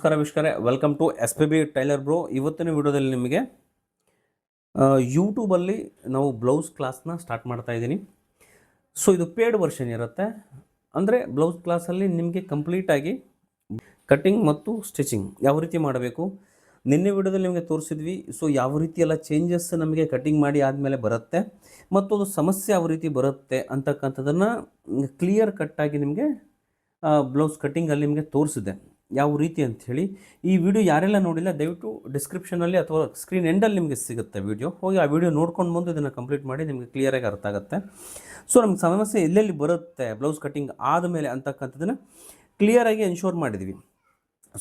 ನಮಸ್ಕಾರ ವಿಷ್ಕರೆ welcome to S P B tailor bro ಇವತ್ತಿನ ವಿಡಿಯೋದಲ್ಲಿ ನಿಮಗೆ ಯೂಟ್ಯೂಬಲ್ಲಿ ನಾವು ಬ್ಲೌಸ್ ಕ್ಲಾಸ್ನ ಸ್ಟಾರ್ಟ್ ಮಾಡ್ತಾ ಇದ್ದೀನಿ. ಸೊ ಇದು ಪೇಡ್ ವರ್ಷನ್ ಇರುತ್ತೆ. ಅಂದರೆ ಬ್ಲೌಸ್ ಕ್ಲಾಸಲ್ಲಿ ನಿಮಗೆ ಕಂಪ್ಲೀಟಾಗಿ ಕಟ್ಟಿಂಗ್ ಮತ್ತು ಸ್ಟಿಚಿಂಗ್ ಯಾವ ರೀತಿ ಮಾಡಬೇಕು? ನಿನ್ನೆ ವಿಡಿಯೋದಲ್ಲಿ ನಿಮಗೆ ತೋರಿಸಿದ್ವಿ. ಸೊ ಯಾವ ರೀತಿ ಎಲ್ಲ ಚೇಂಜಸ್ ನಮಗೆ ಕಟ್ಟಿಂಗ್ ಮಾಡಿ ಆದಮೇಲೆ ಬರುತ್ತೆ, ಮತ್ತು ಅದು ಸಮಸ್ಯೆ ಯಾವ ರೀತಿ ಬರುತ್ತೆ ಅಂತಕ್ಕಂಥದ್ದನ್ನು ಕ್ಲಿಯರ್ ಕಟ್ಟಾಗಿ ನಿಮಗೆ ಬ್ಲೌಸ್ ಕಟ್ಟಿಂಗಲ್ಲಿ ನಿಮಗೆ ತೋರಿಸಿದೆ. ಯಾವ ರೀತಿ ಅಂಥೇಳಿ ಈ ವಿಡಿಯೋ ಯಾರೆಲ್ಲ ನೋಡಿಲ್ಲ, ದಯವಿಟ್ಟು ಡಿಸ್ಕ್ರಿಪ್ಷನಲ್ಲಿ ಅಥವಾ ಸ್ಕ್ರೀನ್ ಎಂಡಲ್ಲಿ ನಿಮಗೆ ಸಿಗುತ್ತೆ ವಿಡಿಯೋ. ಹೋಗಿ ಆ ವಿಡಿಯೋ ನೋಡ್ಕೊಂಡು ಬಂದು ಇದನ್ನು ಕಂಪ್ಲೀಟ್ ಮಾಡಿ ನಿಮಗೆ ಕ್ಲಿಯರಾಗಿ ಅರ್ಥ ಆಗುತ್ತೆ. ಸೊ ನಮ್ಗೆ ಸಮಸ್ಯೆ ಎಲ್ಲೆಲ್ಲಿ ಬರುತ್ತೆ ಬ್ಲೌಸ್ ಕಟ್ಟಿಂಗ್ ಆದಮೇಲೆ ಅಂತಕ್ಕಂಥದ್ದನ್ನು ಕ್ಲಿಯರಾಗಿ ಎನ್ಶೋರ್ ಮಾಡಿದ್ವಿ.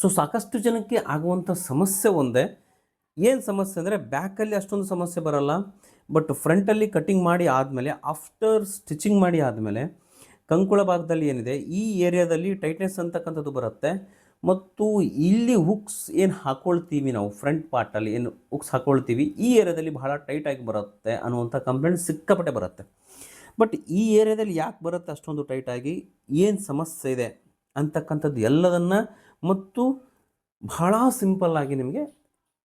ಸೊ ಸಾಕಷ್ಟು ಜನಕ್ಕೆ ಆಗುವಂಥ ಸಮಸ್ಯೆ ಒಂದೇ. ಏನು ಸಮಸ್ಯೆ ಅಂದರೆ ಬ್ಯಾಕಲ್ಲಿ ಅಷ್ಟೊಂದು ಸಮಸ್ಯೆ ಬರಲ್ಲ. ಬಟ್ ಫ್ರಂಟಲ್ಲಿ ಕಟ್ಟಿಂಗ್ ಮಾಡಿ ಆದಮೇಲೆ ಆಫ್ಟರ್ ಸ್ಟಿಚಿಂಗ್ ಮಾಡಿ ಆದಮೇಲೆ, ಕಂಕುಳ ಭಾಗದಲ್ಲಿ ಏನಿದೆ, ಈ ಏರಿಯಾದಲ್ಲಿ ಟೈಟ್ನೆಸ್ ಅಂತಕ್ಕಂಥದ್ದು ಬರುತ್ತೆ. ಮತ್ತು ಇಲ್ಲಿ ಹುಕ್ಸ್ ಏನು ಹಾಕ್ಕೊಳ್ತೀವಿ ನಾವು? ಫ್ರಂಟ್ ಪಾರ್ಟಲ್ಲಿ ಏನು ಹುಕ್ಸ್ ಹಾಕ್ಕೊಳ್ತೀವಿ ಈ ಏರಿಯಾದಲ್ಲಿ ಬಹಳ ಟೈಟಾಗಿ ಬರುತ್ತೆ ಅನ್ನುವಂಥ ಕಂಪ್ಲೇಂಟ್ ಸಿಕ್ಕಾಪಟ್ಟೆ ಬರುತ್ತೆ. ಬಟ್ ಈ ಏರಿಯಾದಲ್ಲಿ ಯಾಕೆ ಬರುತ್ತೆ ಅಷ್ಟೊಂದು ಟೈಟಾಗಿ ಏನು ಸಮಸ್ಯೆ ಇದೆ ಅಂತಕ್ಕಂಥದ್ದು ಎಲ್ಲದನ್ನು ಮತ್ತು ಬಹಳ ಸಿಂಪಲ್ಲಾಗಿ ನಿಮಗೆ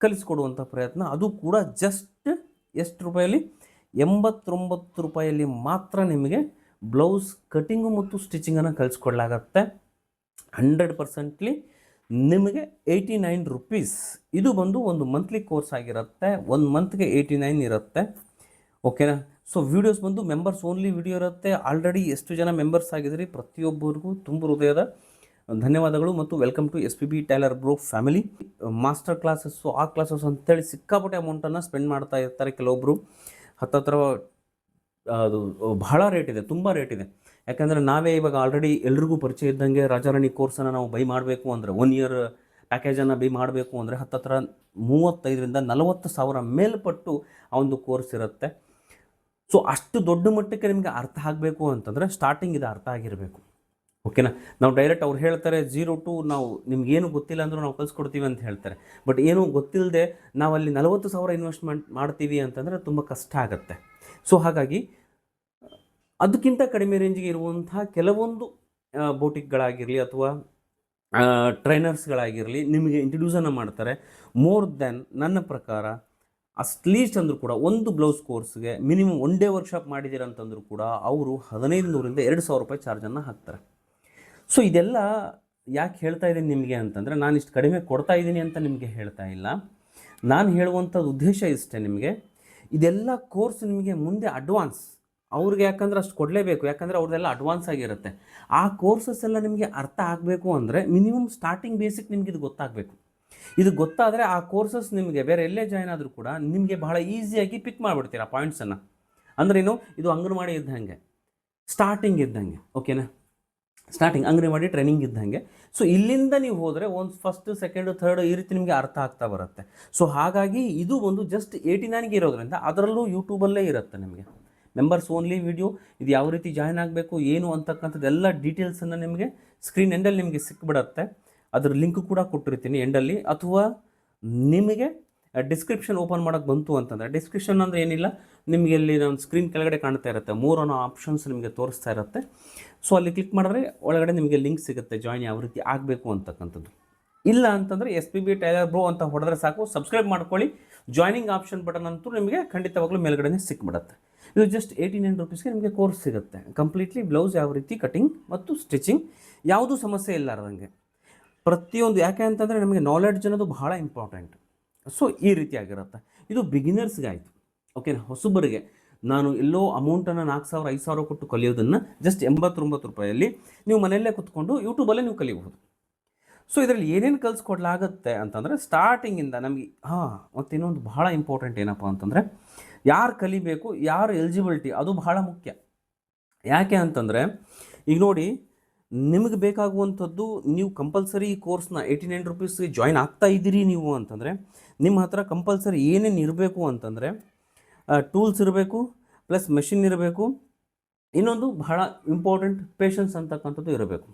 ಕಲಿಸ್ಕೊಡುವಂಥ ಪ್ರಯತ್ನ. ಅದು ಕೂಡ ಜಸ್ಟ್ ಎಷ್ಟು ರೂಪಾಯಲ್ಲಿ? ಎಂಬತ್ತೊಂಬತ್ತು ರೂಪಾಯಲ್ಲಿ ಮಾತ್ರ ನಿಮಗೆ ಬ್ಲೌಸ್ ಕಟಿಂಗು ಮತ್ತು ಸ್ಟಿಚಿಂಗನ್ನು ಕಲಿಸ್ಕೊಡ್ಲಾಗತ್ತೆ. ಹಂಡ್ರೆಡ್ ಪರ್ಸೆಂಟ್ಲಿ ನಿಮಗೆ ಏಯ್ಟಿ ನೈನ್ ರುಪೀಸ್. ಇದು ಬಂದು ಒಂದು ಮಂತ್ಲಿ ಕೋರ್ಸ್ ಆಗಿರುತ್ತೆ. ಒಂದು ಮಂತ್ಗೆ ಏಯ್ಟಿ ನೈನ್ ಇರುತ್ತೆ. ಓಕೆನಾ ಸೊ ವೀಡಿಯೋಸ್ ಬಂದು ಮೆಂಬರ್ಸ್ ಓನ್ಲಿ ವಿಡಿಯೋ ಇರುತ್ತೆ. ಆಲ್ರೆಡಿ ಎಷ್ಟು ಜನ ಮೆಂಬರ್ಸ್ ಆಗಿದ್ರಿ ಪ್ರತಿಯೊಬ್ಬರಿಗೂ ತುಂಬ ಹೃದಯದ ಧನ್ಯವಾದಗಳು ಮತ್ತು welcome to S P B tailor bro family master classes ಆ ಕ್ಲಾಸಸ್ ಅಂತೇಳಿ ಸಿಕ್ಕಾಪಟ್ಟೆ ಅಮೌಂಟನ್ನು ಸ್ಪೆಂಡ್ ಮಾಡ್ತಾ ಇರ್ತಾರೆ ಕೆಲವೊಬ್ಬರು ಹತ್ತತ್ರ, ಅದು ಬಹಳ ರೇಟ್ ಇದೆ, ತುಂಬ ರೇಟ್ ಇದೆ. ಯಾಕಂದರೆ ನಾವೇ ಇವಾಗ ಆಲ್ರೆಡಿ ಎಲ್ರಿಗೂ ಪರಿಚಯ ಇದ್ದಂಗೆ ರಾಜಾರಾಣಿ ಕೋರ್ಸನ್ನು ನಾವು ಬೈ ಮಾಡಬೇಕು ಅಂದರೆ ಒನ್ ಇಯರ್ ಪ್ಯಾಕೇಜನ್ನು ಬೈ ಮಾಡಬೇಕು ಅಂದರೆ ಹತ್ತತ್ರ ಮೂವತ್ತೈದರಿಂದ ನಲವತ್ತು ಸಾವಿರ ಮೇಲ್ಪಟ್ಟು ಆ ಒಂದು ಕೋರ್ಸ್ ಇರುತ್ತೆ. ಸೊ ಅಷ್ಟು ದೊಡ್ಡ ಮಟ್ಟಕ್ಕೆ ನಿಮಗೆ ಅರ್ಥ ಆಗಬೇಕು ಅಂತಂದರೆ ಸ್ಟಾರ್ಟಿಂಗ್ ಇದು ಅರ್ಥ ಆಗಿರಬೇಕು. ಓಕೆನಾ ನಾವು ಡೈರೆಕ್ಟ್ ಅವ್ರು ಹೇಳ್ತಾರೆ ಜೀರೋ ಟು ನಾವು ನಿಮ್ಗೇನು ಗೊತ್ತಿಲ್ಲ ಅಂದರೂ ನಾವು ಕಲಿಸ್ಕೊಡ್ತೀವಿ ಅಂತ ಹೇಳ್ತಾರೆ. ಬಟ್ ಏನೂ ಗೊತ್ತಿಲ್ಲದೆ ನಾವು ಅಲ್ಲಿ ನಲವತ್ತು ಸಾವಿರ ಇನ್ವೆಸ್ಟ್ಮೆಂಟ್ ಮಾಡ್ತೀವಿ ಅಂತಂದರೆ ತುಂಬ ಕಷ್ಟ ಆಗುತ್ತೆ. ಸೊ ಹಾಗಾಗಿ ಅದಕ್ಕಿಂತ ಕಡಿಮೆ ರೇಂಜ್ಗೆ ಇರುವಂತಹ ಕೆಲವೊಂದು ಬೋಟಿಕ್ಗಳಾಗಿರಲಿ ಅಥವಾ ಟ್ರೈನರ್ಸ್ಗಳಾಗಿರಲಿ ನಿಮಗೆ ಇಂಟ್ರಡ್ಯೂಸನ್ನು ಮಾಡ್ತಾರೆ. ಮೋರ್ ದೆನ್ ನನ್ನ ಪ್ರಕಾರ ಅಟ್ಲೀಸ್ಟ್ ಅಂದರೂ ಕೂಡ ಒಂದು ಬ್ಲೌಸ್ ಕೋರ್ಸ್ಗೆ ಮಿನಿಮಮ್ ಒನ್ ಡೇ ವರ್ಕ್ಶಾಪ್ ಮಾಡಿದ್ದೀರ ಅಂತಂದರೂ ಕೂಡ ಅವರು ಹದಿನೈದು ನೂರಿಂದ ಎರಡು ಸಾವಿರ ರೂಪಾಯಿ ಚಾರ್ಜನ್ನು ಹಾಕ್ತಾರೆ. ಸೊ ಇದೆಲ್ಲ ಯಾಕೆ ಹೇಳ್ತಾ ಇದ್ದೀನಿ ನಿಮಗೆ ಅಂತಂದರೆ, ನಾನು ಇಷ್ಟು ಕಡಿಮೆ ಕೊಡ್ತಾ ಇದ್ದೀನಿ ಅಂತ ನಿಮಗೆ ಹೇಳ್ತಾ ಇಲ್ಲ. ನಾನು ಹೇಳುವಂಥದ್ದು ಉದ್ದೇಶ ಇಷ್ಟೇ ನಿಮಗೆ. ಇದೆಲ್ಲ ಕೋರ್ಸ್ ನಿಮಗೆ ಮುಂದೆ ಅಡ್ವಾನ್ಸ್ ಅವ್ರಿಗೆ ಯಾಕಂದ್ರೆ ಅಷ್ಟು ಕೊಡಲೇಬೇಕು, ಯಾಕಂದರೆ ಅವ್ರದ್ದೆಲ್ಲ ಅಡ್ವಾನ್ಸ್ ಆಗಿರುತ್ತೆ. ಆ ಕೋರ್ಸಸ್ ಎಲ್ಲ ನಿಮಗೆ ಅರ್ಥ ಆಗಬೇಕು ಅಂದರೆ ಮಿನಿಮಮ್ ಸ್ಟಾರ್ಟಿಂಗ್ ಬೇಸಿಕ್ ನಿಮಗೆ ಇದು ಗೊತ್ತಾಗಬೇಕು. ಇದು ಗೊತ್ತಾದರೆ ಆ ಕೋರ್ಸಸ್ ನಿಮಗೆ ಬೇರೆ ಎಲ್ಲೇ ಜಾಯ್ನ್ ಆದರೂ ಕೂಡ ನಿಮಗೆ ಬಹಳ ಈಸಿಯಾಗಿ ಪಿಕ್ ಮಾಡಿಬಿಡ್ತೀರ ಪಾಯಿಂಟ್ಸನ್ನು ಅಂದ್ರೇನು ಇದು ಅಂಗನವಾಡಿ ಇದ್ದಂಗೆ ಸ್ಟಾರ್ಟಿಂಗ್ ಇದ್ದಂಗೆ ಓಕೆನಾ ಸ್ಟಾರ್ಟಿಂಗ್ ಅಂಗನವಾಡಿ ಟ್ರೈನಿಂಗ್ ಇದ್ದಂಗೆ ಸೊ ಇಲ್ಲಿಂದ ನೀವು ಹೋದರೆ ಒಂದು ಫಸ್ಟ್ ಸೆಕೆಂಡು ಥರ್ಡ್ ಈ ರೀತಿ ನಿಮಗೆ ಅರ್ಥ ಆಗ್ತಾ ಬರುತ್ತೆ. ಸೊ ಹಾಗಾಗಿ ಇದು ಒಂದು ಜಸ್ಟ್ ಏಯ್ಟಿ ನೈನ್ಗೆ ಇರೋದ್ರಿಂದ ಅದರಲ್ಲೂ ಯೂಟ್ಯೂಬಲ್ಲೇ ಇರುತ್ತೆ ನಿಮಗೆ. ಮೆಂಬರ್ಸ್ ಓನ್ಲಿ ವಿಡಿಯೋ ಇದು ಯಾವ ರೀತಿ ಜಾಯ್ನ್ ಆಗಬೇಕು, ಏನು ಅಂತಕ್ಕಂಥದ್ದು ಎಲ್ಲ ಡೀಟೇಲ್ಸನ್ನು ನಿಮಗೆ ಸ್ಕ್ರೀನ್ ಎಂಡಲ್ಲಿ ನಿಮಗೆ ಸಿಕ್ಬಿಡತ್ತೆ. ಅದ್ರ ಲಿಂಕ್ ಕೂಡ ಕೊಟ್ಟಿರ್ತೀನಿ ಎಂಡಲ್ಲಿ ಅಥವಾ ನಿಮಗೆ ಡಿಸ್ಕ್ರಿಪ್ಷನ್ ಓಪನ್ ಮಾಡೋಕ್ಕೆ ಬಂತು ಅಂತಂದರೆ ಡಿಸ್ಕ್ರಿಪ್ಷನ್ ಅಂದರೆ ಏನಿಲ್ಲ, ನಿಮಗೆ ಇಲ್ಲಿ ನಾನು ಸ್ಕ್ರೀನ್ ಕೆಳಗಡೆ ಕಾಣ್ತಾ ಇರುತ್ತೆ. ಮೂರು ಅನ್ನೋ ಆಪ್ಷನ್ಸ್ ನಿಮಗೆ ತೋರಿಸ್ತಾ ಇರುತ್ತೆ. ಸೊ ಅಲ್ಲಿ ಕ್ಲಿಕ್ ಮಾಡಿದ್ರೆ ಒಳಗಡೆ ನಿಮಗೆ ಲಿಂಕ್ ಸಿಗುತ್ತೆ ಜಾಯಿನ್ ಯಾವ ರೀತಿ ಆಗಬೇಕು ಅಂತಕ್ಕಂಥದ್ದು. ಇಲ್ಲ ಅಂತಂದರೆ S P B tailor bro ಅಂತ ಹೊಡೆದ್ರೆ ಸಾಕು ಸಬ್ಸ್ಕ್ರೈಬ್ ಮಾಡ್ಕೊಳ್ಳಿ. ಜಾಯ್ನಿಂಗ್ ಆಪ್ಷನ್ ಬಟನ್ ಅಂತೂ ನಿಮಗೆ ಖಂಡಿತವಾಗ್ಲೂ ಮೇಲ್ಗಡೆ ಸಿಕ್ಬಿಡುತ್ತೆ. ಇದು ಜಸ್ಟ್ ಏಯ್ಟಿ ನೈನ್ ರುಪೀಸ್ಗೆ ನಿಮಗೆ ಕೋರ್ಸ್ ಸಿಗುತ್ತೆ. ಕಂಪ್ಲೀಟ್ಲಿ ಬ್ಲೌಸ್ ಯಾವ ರೀತಿ ಕಟಿಂಗ್ ಮತ್ತು ಸ್ಟಿಚಿಂಗ್ ಯಾವುದೂ ಸಮಸ್ಯೆ ಇಲ್ಲಾರ್ದಂಗೆ ಪ್ರತಿಯೊಂದು ಯಾಕೆ ಅಂತಂದರೆ ನಮಗೆ ನಾಲೆಡ್ಜ್ ಅನ್ನೋದು ಬಹಳ ಇಂಪಾರ್ಟೆಂಟ್ ಸೊ ಈ ರೀತಿಯಾಗಿರುತ್ತೆ ಇದು ಬಿಗಿನರ್ಸ್ಗೆ ಆಯಿತು. ಓಕೆ ಹೊಸಬರಿಗೆ ನಾನು ಎಲ್ಲೋ ಅಮೌಂಟನ್ನು ನಾಲ್ಕು ಸಾವಿರ, ಐದು ಸಾವಿರ ಕೊಟ್ಟು ಕಲಿಯೋದನ್ನು ಜಸ್ಟ್ ಎಂಬತ್ತೊಂಬತ್ತು ರೂಪಾಯಲ್ಲಿ ನೀವು ಮನೆಯಲ್ಲೇ ಕೂತ್ಕೊಂಡು ಯೂಟ್ಯೂಬಲ್ಲೇ ನೀವು ಕಲಿಬಹುದು. ಸೊ ಇದರಲ್ಲಿ ಏನೇನು ಕಲಿಸ್ಕೊಡ್ಲಾಗುತ್ತೆ ಅಂತಂದರೆ ಸ್ಟಾರ್ಟಿಂಗಿಂದ ನಮಗೆ, ಹಾಂ ಮತ್ತು ಇನ್ನೊಂದು ಬಹಳ ಇಂಪಾರ್ಟೆಂಟ್ ಏನಪ್ಪ ಅಂತಂದರೆ ಯಾರು ಕಲಿಬೇಕು, ಯಾರು ಎಲಿಜಿಬಿಲಿಟಿ ಅದು ಬಹಳ ಮುಖ್ಯ. ಯಾಕೆ ಅಂತಂದರೆ, ಈಗ ನೋಡಿ, ನಿಮಗೆ ಬೇಕಾಗುವಂಥದ್ದು ನೀವು ಕಂಪಲ್ಸರಿ ಈ ಕೋರ್ಸ್ನ ಏಯ್ಟಿ ನೈನ್ ರುಪೀಸ್ಗೆ ಜಾಯ್ನ್ ಆಗ್ತಾ ಇದ್ದೀರಿ ನೀವು ಅಂತಂದರೆ, ನಿಮ್ಮ ಹತ್ರ ಕಂಪಲ್ಸರಿ ಏನೇನು ಇರಬೇಕು ಅಂತಂದರೆ ಟೂಲ್ಸ್ ಇರಬೇಕು ಪ್ಲಸ್ ಮೆಷಿನ್ ಇರಬೇಕು, ಇನ್ನೊಂದು ಬಹಳ ಇಂಪಾರ್ಟೆಂಟ್ ಪೇಷನ್ಸ್ ಅಂತಕ್ಕಂಥದ್ದು ಇರಬೇಕು.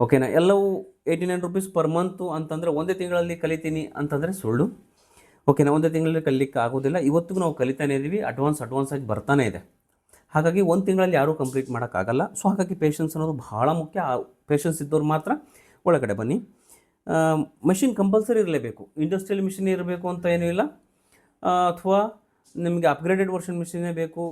ಓಕೆನಾ ಎಲ್ಲವೂ eighty nine rupees per month ಅಂತಂದರೆ ಒಂದೇ ತಿಂಗಳಲ್ಲಿ ಕಲಿತೀನಿ ಅಂತಂದರೆ ಸುಳ್ಳು. ಓಕೆನಾ ಒಂದೇ ತಿಂಗಳಲ್ಲಿ ಕಲಿಲಿಕ್ಕೆ ಆಗೋದಿಲ್ಲ. ಇವತ್ತಿಗೂ ನಾವು ಕಲಿತಾನೇ ಇದ್ದೀವಿ ಅಡ್ವಾನ್ಸ್ ಅಡ್ವಾನ್ಸ್ ಆಗಿ ಬರ್ತಾನೆ ಇದೆ. ಹಾಗಾಗಿ ಒಂದು ತಿಂಗಳಲ್ಲಿ ಯಾರೂ ಕಂಪ್ಲೀಟ್ ಮಾಡೋಕ್ಕಾಗಲ್ಲ ಸೊ ಹಾಗಾಗಿ ಪೇಷನ್ಸ್ ಅನ್ನೋದು ಬಹಳ ಮುಖ್ಯ. ಆ ಪೇಷನ್ಸ್ ಇದ್ದವ್ರು ಮಾತ್ರ ಒಳಗಡೆ ಬನ್ನಿ. ಮಷಿನ್ ಕಂಪಲ್ಸರಿ ಇರಲೇಬೇಕು. ಇಂಡಸ್ಟ್ರಿಯಲ್ ಮಿಷಿನ್ ಇರಬೇಕು ಅಂತ ಏನೂ ಇಲ್ಲ. ಅಥವಾ ನಿಮಗೆ ಅಪ್ಗ್ರೇಡೆಡ್ ವರ್ಷನ್ ಮಿಷಿನೇ ಬೇಕು.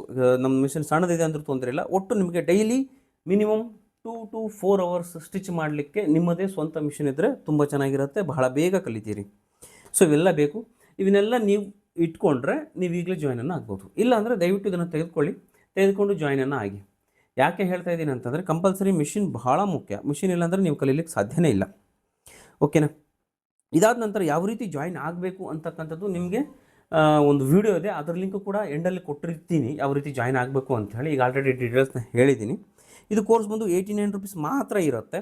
ನಮ್ಮ ಮಿಷಿನ್ ಸಣ್ಣದಿದೆ ಅಂದ್ರೂ ತೊಂದರೆ ಇಲ್ಲ. ಒಟ್ಟು ನಿಮಗೆ daily minimum two to four hours stitch ಮಾಡಲಿಕ್ಕೆ ನಿಮ್ಮದೇ ಸ್ವಂತ ಮಿಷಿನ್ ಇದ್ದರೆ ತುಂಬ ಚೆನ್ನಾಗಿರುತ್ತೆ. ಬಹಳ ಬೇಗ ಕಲಿತೀರಿ. ಸೊ ಇವೆಲ್ಲ ಬೇಕು. ಇವನ್ನೆಲ್ಲ ನೀವು ಇಟ್ಕೊಂಡ್ರೆ ನೀವು ಈಗಲೇ ಜಾಯ್ನನ್ನು ಆಗ್ಬೋದು. ಇಲ್ಲ ಅಂದರೆ ದಯವಿಟ್ಟು ಇದನ್ನು ತೆಗೆದುಕೊಳ್ಳಿ. ತೆಗೆದುಕೊಂಡು ಜಾಯ್ನನ್ನು ಆಗಿ. ಯಾಕೆ ಹೇಳ್ತಾ ಇದ್ದೀನಿ ಅಂತಂದರೆ ಕಂಪಲ್ಸರಿ ಮಿಷಿನ್ ಬಹಳ ಮುಖ್ಯ. ಮಿಷಿನ್ ಇಲ್ಲಾಂದರೆ ನೀವು ಕಲೀಲಿಕ್ಕೆ ಸಾಧ್ಯನೇ ಇಲ್ಲ. ಓಕೆನಾ ಇದಾದ ನಂತರ ಯಾವ ರೀತಿ ಜಾಯಿನ್ ಆಗಬೇಕು ಅಂತಕ್ಕಂಥದ್ದು ನಿಮಗೆ ಒಂದು ವಿಡಿಯೋ ಇದೆ. ಅದರ ಲಿಂಕ್ ಕೂಡ ಎಂಡಲ್ಲಿ ಕೊಟ್ಟಿರ್ತೀನಿ ಯಾವ ರೀತಿ ಜಾಯಿನ್ ಆಗಬೇಕು ಅಂತ ಹೇಳಿ. ಈಗ ಆಲ್ರೆಡಿ ಡೀಟೇಲ್ಸ್ನ ಹೇಳಿದ್ದೀನಿ. ಇದು ಕೋರ್ಸ್ ಬಂದು ಏಯ್ಟಿ ನೈನ್ ರುಪೀಸ್ ಮಾತ್ರ ಇರುತ್ತೆ.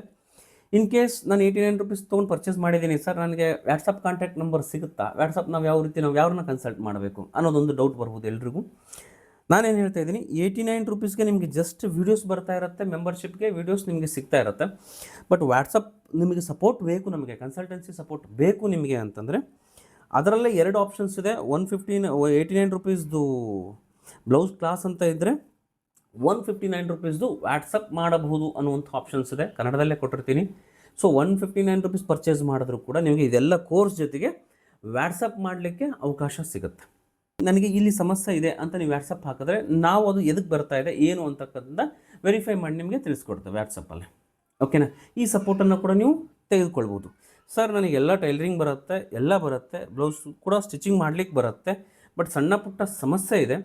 ಇನ್ ಕೇಸ್ ನಾನು ಏಯ್ಟಿ ನೈನ್ ರುಪೀಸ್ ತೊಗೊಂಡು ಪರ್ಚೇಸ್ ಮಾಡಿದ್ದೀನಿ ಸರ್ ನನಗೆ ವ್ಯಾಟ್ಸಪ್ ಕಾಂಟ್ಯಾಕ್ಟ್ ನಂಬರ್ ಸಿಗುತ್ತಾ? ವ್ಯಾಟ್ಸಪ್ ನಾವು ಯಾವ ರೀತಿ ನಾವು ಯಾರನ್ನ ಕನ್ಸಲ್ಟ್ ಮಾಡಬೇಕು ಅನ್ನೋದೊಂದು ಡೌಟ್ ಬರ್ಬೋದು ಎಲ್ರಿಗೂ. ನಾನೇನು ಹೇಳ್ತಾ ಇದ್ದೀನಿ ಏಯ್ಟಿ ನೈನ್ ರುಪೀಸ್ಗೆ ನಿಮಗೆ ಜಸ್ಟ್ ವೀಡಿಯೋಸ್ ಬರ್ತಾ ಇರುತ್ತೆ ಮೆಂಬರ್ಶಿಪ್ಗೆ ವೀಡಿಯೋಸ್ ನಿಮಗೆ ಸಿಗ್ತಾ ಇರುತ್ತೆ. ಬಟ್ ವ್ಯಾಟ್ಸಪ್ ನಿಮಗೆ ಸಪೋರ್ಟ್ ಬೇಕು ನಮಗೆ ಕನ್ಸಲ್ಟೆನ್ಸಿ ಸಪೋರ್ಟ್ ಬೇಕು ನಿಮಗೆ ಅಂತಂದರೆ, ಅದರಲ್ಲೇ ಎರಡು ಆಪ್ಷನ್ಸ್ ಇದೆ. ಒನ್ ಫಿಫ್ಟೀನ್ ಏಯ್ಟಿ ನೈನ್ ರುಪೀಸ್ದು ಬ್ಲೌಸ್ ಕ್ಲಾಸ್ ಅಂತ ಇದ್ದರೆ ಒನ್ ಫಿಫ್ಟಿ ನೈನ್ ರುಪೀಸ್ದು ವ್ಯಾಟ್ಸಪ್ ಮಾಡಬಹುದು ಅನ್ನುವಂಥ ಆಪ್ಷನ್ಸ್ ಇದೆ. ಕನ್ನಡದಲ್ಲೇ ಕೊಟ್ಟಿರ್ತೀನಿ. So one fifty nine rupees purchase ಮಾಡಿದ್ರು ಕೂಡ ನಿಮಗೆ ಇದೆಲ್ಲ ಕೋರ್ಸ್ ಜೊತೆಗೆ ವ್ಯಾಟ್ಸಪ್ ಮಾಡಲಿಕ್ಕೆ ಅವಕಾಶ ಸಿಗುತ್ತೆ. ನನಗೆ ಇಲ್ಲಿ ಸಮಸ್ಯೆ ಇದೆ ಅಂತ ನೀವು ವ್ಯಾಟ್ಸಪ್ ಹಾಕಿದ್ರೆ ನಾವು ಅದು ಎದಕ್ಕೆ ಬರ್ತಾ ಇದೆ, ಏನು ಅಂತಕ್ಕಂಥ ವೆರಿಫೈ ಮಾಡಿ ನಿಮಗೆ ತಿಳಿಸ್ಕೊಡ್ತೇವೆ ವ್ಯಾಟ್ಸಪ್ಪಲ್ಲಿ ಓಕೆನಾ ಈ ಸಪೋರ್ಟನ್ನು ಕೂಡ ನೀವು ತೆಗೆದುಕೊಳ್ಬೋದು ಸರ್ ನನಗೆಲ್ಲ ಟೈಲರಿಂಗ್ ಬರುತ್ತೆ, ಎಲ್ಲ ಬರುತ್ತೆ ಬ್ಲೌಸ್ ಕೂಡ ಸ್ಟಿಚಿಂಗ್ ಮಾಡಲಿಕ್ಕೆ ಬರುತ್ತೆ ಬಟ್ ಸಣ್ಣ ಪುಟ್ಟ ಸಮಸ್ಯೆ ಇದೆ.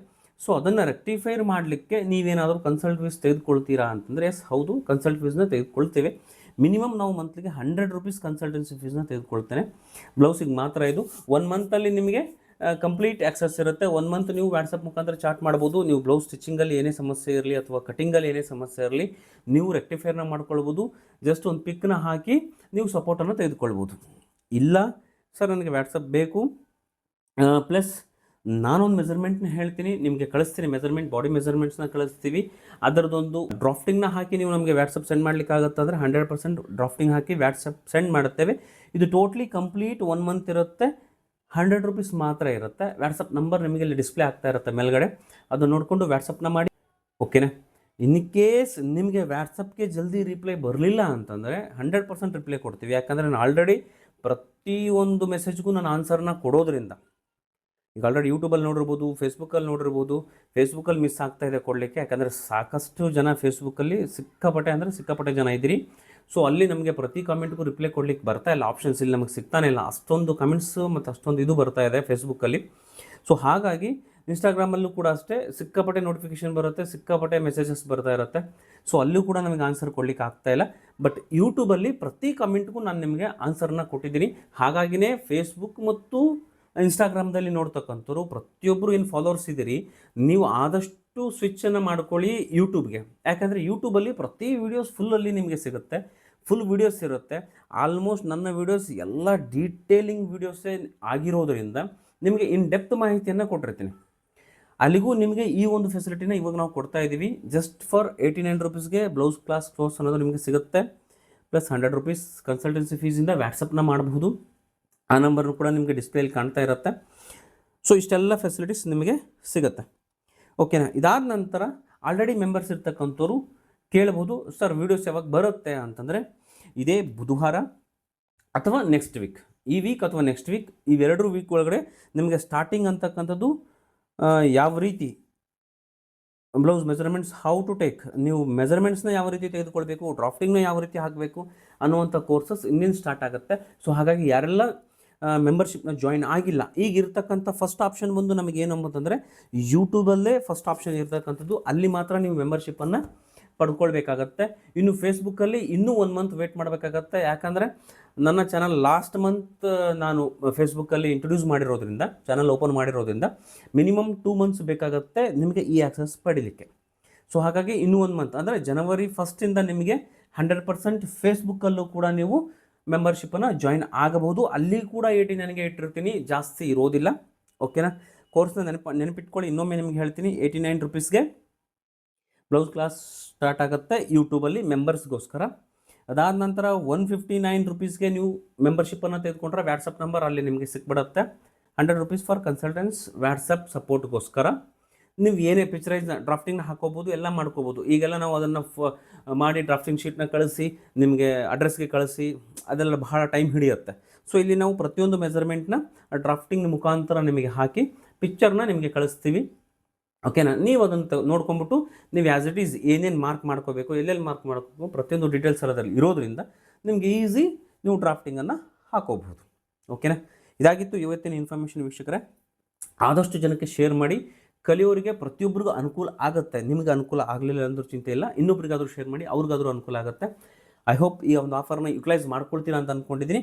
ಸೊ ಅದನ್ನು ರೆಕ್ಟಿಫೈರ್ ಮಾಡಲಿಕ್ಕೆ ನೀವೇನಾದರೂ ಕನ್ಸಲ್ಟ್ ಫೀಸ್ ತೆಗೆದುಕೊಳ್ತೀರಾ ಅಂತಂದರೆ ಎಸ್ ಹೌದು ಕನ್ಸಲ್ಟ್ ಫೀಸ್ನ ತೆಗೆದುಕೊಳ್ತೇವೆ. ಮಿನಿಮಮ್ ನಾವು ಮಂತ್ಲಿಗೆ ಹಂಡ್ರೆಡ್ ರುಪೀಸ್ ಕನ್ಸಲ್ಟೆನ್ಸಿ ಫೀಸ್ನ ತೆಗೆದುಕೊಳ್ತೇನೆ. ಬ್ಲೌಸಿಗೆ ಮಾತ್ರ ಇದು. ಒನ್ ಮಂತಲ್ಲಿ ನಿಮಗೆ ಕಂಪ್ಲೀಟ್ ಆಕ್ಸೆಸ್ ಇರುತ್ತೆ. ಒನ್ ಮಂತ್ ನೀವು ವ್ಯಾಟ್ಸಪ್ ಮುಖಾಂತರ ಚಾಟ್ ಮಾಡ್ಬೋದು. ನೀವು ಬ್ಲೌಸ್ ಸ್ಟಿಚಿಂಗಲ್ಲಿ ಏನೇ ಸಮಸ್ಯೆ ಇರಲಿ ಅಥವಾ ಕಟಿಂಗಲ್ಲಿ ಏನೇ ಸಮಸ್ಯೆ ಇರಲಿ, ನೀವು ರೆಕ್ಟಿಫೈರ್ನ ಮಾಡ್ಕೊಳ್ಬೋದು. ಜಸ್ಟ್ ಒಂದು ಪಿಕ್ನ ಹಾಕಿ ನೀವು ಸಪೋರ್ಟನ್ನು ತೆಗೆದುಕೊಳ್ಬೋದು. ಇಲ್ಲ ಸರ್ ನನಗೆ ವ್ಯಾಟ್ಸಪ್ ಬೇಕು. ಪ್ಲಸ್ ನಾನೊಂದು ಮೆಜರ್ಮೆಂಟ್ನ ಹೇಳ್ತೀನಿ, ನಿಮಗೆ ಕಳಿಸ್ತೀನಿ ಮೆಜರ್ಮೆಂಟ್ ಬಾಡಿ ಮೆಜರ್ಮೆಂಟ್ಸ್ನ ಕಳಿಸ್ತೀವಿ. ಅದರದೊಂದು ಡ್ರಾಫ್ಟಿಂಗ್ನ ಹಾಕಿ ನೀವು ನಮಗೆ ವ್ಯಾಟ್ಸಪ್ ಸೆಂಡ್ ಮಾಡ್ಲಿಕ್ಕೆ ಆಗುತ್ತಂದ್ರೆ ಹಂಡ್ರೆಡ್ ಪರ್ಸೆಂಟ್ ಡ್ರಾಫ್ಟಿಂಗ್ ಹಾಕಿ ವ್ಯಾಟ್ಸಪ್ ಸೆಂಡ್ ಮಾಡುತ್ತೇವೆ. ಇದು ಟೋಟ್ಲಿ ಕಂಪ್ಲೀಟ್ ಒನ್ ಮಂತ್ ಇರುತ್ತೆ. ಹಂಡ್ರೆಡ್ ರುಪೀಸ್ ಮಾತ್ರ ಇರುತ್ತೆ. ವ್ಯಾಟ್ಸಪ್ ನಂಬರ್ ನಿಮಗೆ ಇಲ್ಲಿ ಡಿಸ್ಪ್ಲೇ ಆಗ್ತಾ ಇರುತ್ತೆ ಮೇಲ್ಗಡೆ. ಅದು ನೋಡಿಕೊಂಡು ವ್ಯಾಟ್ಸಪ್ನ ಮಾಡಿ. ಓಕೆನಾ ಇನ್ ಕೇಸ್ ನಿಮಗೆ ವ್ಯಾಟ್ಸಪ್ಗೆ ಜಲ್ದಿ ರಿಪ್ಲೈ ಬರಲಿಲ್ಲ ಅಂತಂದರೆ ಹಂಡ್ರೆಡ್ ಪರ್ಸೆಂಟ್ ರಿಪ್ಲೈ ಕೊಡ್ತೀವಿ. ಯಾಕಂದರೆ ನಾನು ಆಲ್ರೆಡಿ ಪ್ರತಿಯೊಂದು ಮೆಸೇಜ್ಗೂ ನಾನು ಆನ್ಸರ್ನ ಕೊಡೋದ್ರಿಂದ ಈಗ ಆಲ್ರೆಡಿ ಯೂಟ್ಯೂಬಲ್ಲಿ ನೋಡಿರ್ಬೋದು ಫೇಸ್ಬುಕ್ಕಲ್ಲಿ ನೋಡಿರ್ಬೋದು ಫೇಸ್ಬುಕ್ಕಲ್ಲಿ ಮಿಸ್ ಆಗ್ತಾ ಇದೆ ಕೊಡಲಿಕ್ಕೆ. ಯಾಕಂದರೆ ಸಾಕಷ್ಟು ಜನ ಫೇಸ್ಬುಕ್ಕಲ್ಲಿ ಸಿಕ್ಕಾಪಟ್ಟೆ ಅಂದರೆ ಸಿಕ್ಕಾಪಟ್ಟೆ ಜನ ಇದ್ದೀರಿ. ಸೊ ಅಲ್ಲಿ ನಮಗೆ ಪ್ರತಿ ಕಾಮೆಂಟ್ಗೂ ರಿಪ್ಲೈ ಕೊಡ್ಲಿಕ್ಕೆ ಬರ್ತಾ ಇಲ್ಲ. ಆಪ್ಷನ್ಸ್ ಇಲ್ಲಿ ನಮಗೆ ಸಿಗ್ತಾನೆ ಇಲ್ಲ. ಅಷ್ಟೊಂದು ಕಮೆಂಟ್ಸ್ ಮತ್ತು ಅಷ್ಟೊಂದು ಇದು ಬರ್ತಾ ಇದೆ ಫೇಸ್ಬುಕ್ಕಲ್ಲಿ ಸೊ ಹಾಗಾಗಿ ಇನ್ಸ್ಟಾಗ್ರಾಮಲ್ಲೂ ಕೂಡ ಅಷ್ಟೇ ಸಿಕ್ಕಾಪಟ್ಟೆ ನೋಟಿಫಿಕೇಷನ್ ಬರುತ್ತೆ, ಸಿಕ್ಕಾಪಟ್ಟೆ ಮೆಸೇಜಸ್ ಬರ್ತಾ ಇರುತ್ತೆ. ಸೊ ಅಲ್ಲೂ ಕೂಡ ನಮಗೆ ಆನ್ಸರ್ ಕೊಡ್ಲಿಕ್ಕೆ ಆಗ್ತಾ ಇಲ್ಲ. ಬಟ್ ಯೂಟ್ಯೂಬಲ್ಲಿ ಪ್ರತಿ ಕಮೆಂಟ್ಗೂ ನಾನು ನಿಮಗೆ ಆನ್ಸರ್ನ ಕೊಟ್ಟಿದ್ದೀನಿ. ಹಾಗಾಗಿನೇ ಫೇಸ್ಬುಕ್ ಮತ್ತು ಇನ್ಸ್ಟಾಗ್ರಾಮ್ದಲ್ಲಿ ನೋಡ್ತಕ್ಕಂಥವ್ರು ಪ್ರತಿಯೊಬ್ಬರು ಏನು ಫಾಲೋವರ್ಸ್ ಇದ್ದೀರಿ ನೀವು ಆದಷ್ಟು ಸ್ವಿಚ್ಚನ್ನು ಮಾಡ್ಕೊಳ್ಳಿ ಯೂಟ್ಯೂಬ್ಗೆ ಯಾಕಂದರೆ ಯೂಟ್ಯೂಬಲ್ಲಿ ಪ್ರತಿ ವೀಡಿಯೋಸ್ ಫುಲ್ಲಲ್ಲಿ ನಿಮಗೆ ಸಿಗುತ್ತೆ. ಫುಲ್ ವೀಡಿಯೋಸ್ ಇರುತ್ತೆ. ಆಲ್ಮೋಸ್ಟ್ ನನ್ನ ವೀಡಿಯೋಸ್ ಎಲ್ಲ ಡೀಟೇಲಿಂಗ್ ವೀಡಿಯೋಸೇ ಆಗಿರೋದರಿಂದ ನಿಮಗೆ ಇನ್ ಡೆಪ್ತ್ ಮಾಹಿತಿಯನ್ನು ಕೊಟ್ಟಿರ್ತೀನಿ. ಅಲ್ಲಿಗೂ ನಿಮಗೆ ಈ ಒಂದು ಫೆಸಿಲಿಟಿನ ಇವಾಗ ನಾವು ಕೊಡ್ತಾ ಇದ್ದೀವಿ ಜಸ್ಟ್ ಫಾರ್ ಏಯ್ಟಿ ನೈನ್ ರುಪೀಸ್ಗೆ ಬ್ಲೌಸ್ ಕ್ಲಾಸ್ ಕೋರ್ಸ್ ಅನ್ನೋದು ನಿಮಗೆ ಸಿಗುತ್ತೆ. ಪ್ಲಸ್ ಹಂಡ್ರೆಡ್ ರುಪೀಸ್ ಕನ್ಸಲ್ಟೆನ್ಸಿ ಫೀಸಿಂದ ವ್ಯಾಟ್ಸಪ್ನ ಮಾಡಬಹುದು. ಆ ನಂಬರ್ ಕೂಡ ನಿಮಗೆ ಡಿಸ್ಪ್ಲೇಲಿ ಕಾಣ್ತಾ ಇರುತ್ತೆ. ಸೊ ಇಷ್ಟೆಲ್ಲ ಫೆಸಿಲಿಟೀಸ್ ನಿಮಗೆ ಸಿಗುತ್ತೆ. ಓಕೆನಾ ಇದಾದ ನಂತರ ಆಲ್ರೆಡಿ ಮೆಂಬರ್ಸ್ ಇರ್ತಕ್ಕಂಥವ್ರು ಕೇಳ್ಬೋದು ಸರ್ ವೀಡಿಯೋಸ್ ಯಾವಾಗ ಬರುತ್ತೆ? ಅಂತಂದರೆ, ಇದೇ ಬುಧವಾರ ಅಥವಾ ನೆಕ್ಸ್ಟ್ ವೀಕ್ ಈ ವೀಕ್ ಅಥವಾ ನೆಕ್ಸ್ಟ್ ವೀಕ್ ಇವೆರಡು ವೀಕ್ ಒಳಗಡೆ ನಿಮಗೆ ಸ್ಟಾರ್ಟಿಂಗ್ ಅಂತಕ್ಕಂಥದ್ದು ಯಾವ ರೀತಿ blouse measurements how to take ನೀವು ಮೆಜರ್ಮೆಂಟ್ಸ್ನ ಯಾವ ರೀತಿ ತೆಗೆದುಕೊಳ್ಬೇಕು ಡ್ರಾಫ್ಟಿಂಗ್ನ ಯಾವ ರೀತಿ ಹಾಕಬೇಕು ಅನ್ನುವಂಥ ಕೋರ್ಸಸ್ ಇನ್ನೇನು ಸ್ಟಾರ್ಟ್ ಆಗುತ್ತೆ. ಸೊ ಹಾಗಾಗಿ ಯಾರೆಲ್ಲ ಮೆಂಬರ್ಶಿಪ್ನ ಜಾಯಿನ್ ಆಗಿಲ್ಲ. ಈಗ ಇರ್ತಕ್ಕಂಥ ಫಸ್ಟ್ ಆಪ್ಷನ್ ಬಂದು ನಮಗೆ ಏನು ಅಂತಂದರೆ ಯೂಟ್ಯೂಬಲ್ಲೇ ಫಸ್ಟ್ ಆಪ್ಷನ್ ಇರ್ತಕ್ಕಂಥದ್ದು. ಅಲ್ಲಿ ಮಾತ್ರ ನೀವು ಮೆಂಬರ್ಶಿಪ್ಪನ್ನು ಪಡ್ಕೊಳ್ಬೇಕಾಗತ್ತೆ. ಇನ್ನು ಫೇಸ್ಬುಕ್ಕಲ್ಲಿ ಇನ್ನೂ ಒಂದು ಮಂತ್ ವೇಟ್ ಮಾಡಬೇಕಾಗತ್ತೆ. ಯಾಕಂದರೆ ನನ್ನ ಚಾನಲ್ ಲಾಸ್ಟ್ ಮಂತ್ ನಾನು ಫೇಸ್ಬುಕ್ಕಲ್ಲಿ ಇಂಟ್ರೊಡ್ಯೂಸ್ ಮಾಡಿರೋದ್ರಿಂದ ಚಾನಲ್ ಓಪನ್ ಮಾಡಿರೋದ್ರಿಂದ ಮಿನಿಮಮ್ ಟೂ ಮಂತ್ಸ್ ಬೇಕಾಗತ್ತೆ ನಿಮಗೆ ಈ ಆ್ಯಕ್ಸಸ್ ಪಡೀಲಿಕ್ಕೆ. ಸೊ ಹಾಗಾಗಿ ಇನ್ನೂ ಒಂದು ಮಂತ್ ಅಂದರೆ ಜನವರಿ ಫಸ್ಟಿಂದ ನಿಮಗೆ ಹಂಡ್ರೆಡ್ ಪರ್ಸೆಂಟ್ ಫೇಸ್ಬುಕ್ಕಲ್ಲೂ ಕೂಡ ನೀವು ಮೆಂಬರ್ಶಿಪ್ಪನ್ನು ಜಾಯಿನ್ ಆಗಬಹುದು. ಅಲ್ಲಿ ಕೂಡ ಏಯ್ಟಿ ನನಗೆ ಇಟ್ಟಿರ್ತೀನಿ. ಜಾಸ್ತಿ ಇರೋದಿಲ್ಲ. ಓಕೆನಾ ಕೋರ್ಸ್ನ ನೆನಪು, ನೆನಪಿಟ್ಕೊಳ್ಳಿ. ಇನ್ನೊಮ್ಮೆ ನಿಮಗೆ ಹೇಳ್ತೀನಿ. ಏಯ್ಟಿ ನೈನ್ ರುಪೀಸ್ಗೆ ಬ್ಲೌಸ್ ಕ್ಲಾಸ್ ಸ್ಟಾರ್ಟ್ ಆಗುತ್ತೆ ಯೂಟ್ಯೂಬಲ್ಲಿ ಮೆಂಬರ್ಸ್ಗೋಸ್ಕರ ಅದಾದ ನಂತರ ಒನ್ ಫಿಫ್ಟಿ ನೈನ್ ರುಪೀಸ್ಗೆ ನೀವು ಮೆಂಬರ್ಶಿಪ್ಪನ್ನು ತೆಗೆದುಕೊಂಡ್ರೆ ವ್ಯಾಟ್ಸಪ್ ನಂಬರ್ ಅಲ್ಲಿ ನಿಮಗೆ ಸಿಕ್ಬಿಡುತ್ತೆ. Hundred rupees for consultancy WhatsApp ಸಪೋರ್ಟ್ಗೋಸ್ಕರ ನೀವು ಏನೇ ಪಿಕ್ಚರೈಸ್ ಡ್ರಾಫ್ಟಿಂಗ್ನ ಹಾಕೋಬೋದು, ಎಲ್ಲ ಮಾಡ್ಕೋಬೋದು. ಈಗೆಲ್ಲ ನಾವು ಅದನ್ನು ಫ, ಮಾಡಿ ಡ್ರಾಫ್ಟಿಂಗ್ ಶೀಟ್ನ ಕಳಿಸಿ, ನಿಮಗೆ ಅಡ್ರೆಸ್ಗೆ ಕಳಿಸಿ, ಅದೆಲ್ಲ ಬಹಳ ಟೈಮ್ ಹಿಡಿಯುತ್ತೆ. ಸೊ ಇಲ್ಲಿ ನಾವು ಪ್ರತಿಯೊಂದು ಮೆಜರ್ಮೆಂಟ್ನ ಡ್ರಾಫ್ಟಿಂಗ್ ಮುಖಾಂತರ ನಿಮಗೆ ಹಾಕಿ ಪಿಕ್ಚರ್ನ ನಿಮಗೆ ಕಳಿಸ್ತೀವಿ. ಓಕೆನಾ ನೀವು ಅದನ್ನು ನೋಡ್ಕೊಂಬಿಟ್ಟು ನೀವು ಆ್ಯಸ್ ಇಟ್ ಈಸ್ ಏನೇನು ಮಾರ್ಕ್ ಮಾಡ್ಕೋಬೇಕು, ಎಲ್ಲೆಲ್ಲಿ ಮಾರ್ಕ್ ಮಾಡ್ಕೋಬೇಕು, ಪ್ರತಿಯೊಂದು ಡೀಟೇಲ್ಸ್ ಅದರಲ್ಲಿ ಇರೋದ್ರಿಂದ ನಿಮಗೆ ಈಸಿ ನೀವು ಡ್ರಾಫ್ಟಿಂಗನ್ನು ಹಾಕೋಬಹುದು. ಓಕೆನಾ ಇದಾಗಿತ್ತು ಇವತ್ತಿನ ಇನ್ಫಾರ್ಮೇಷನ್ ವೀಕ್ಷಕರೇ. ಆದಷ್ಟು ಜನಕ್ಕೆ ಶೇರ್ ಮಾಡಿ ಕಲಿಯೋರಿಗೆ ಪ್ರತಿಯೊಬ್ಬರಿಗೂ ಅನುಕೂಲ ಆಗುತ್ತೆ. ನಿಮಗೆ ಅನುಕೂಲ ಆಗಲಿಲ್ಲ ಅಂದ್ರೂ ಚಿಂತೆ ಇಲ್ಲ. ಇನ್ನೊಬ್ರಿಗಾದರೂ ಶೇರ್ ಮಾಡಿ, ಅವ್ರಿಗಾದರೂ ಅನುಕೂಲ ಆಗುತ್ತೆ. ಐ ಹೋಪ್ ಈ ಒಂದು ಆಫರ್ನ ಯುಟಿಲೈಸ್ ಮಾಡ್ಕೊಳ್ತೀರಾ ಅಂತ ಅಂದ್ಕೊಂಡಿದ್ದೀನಿ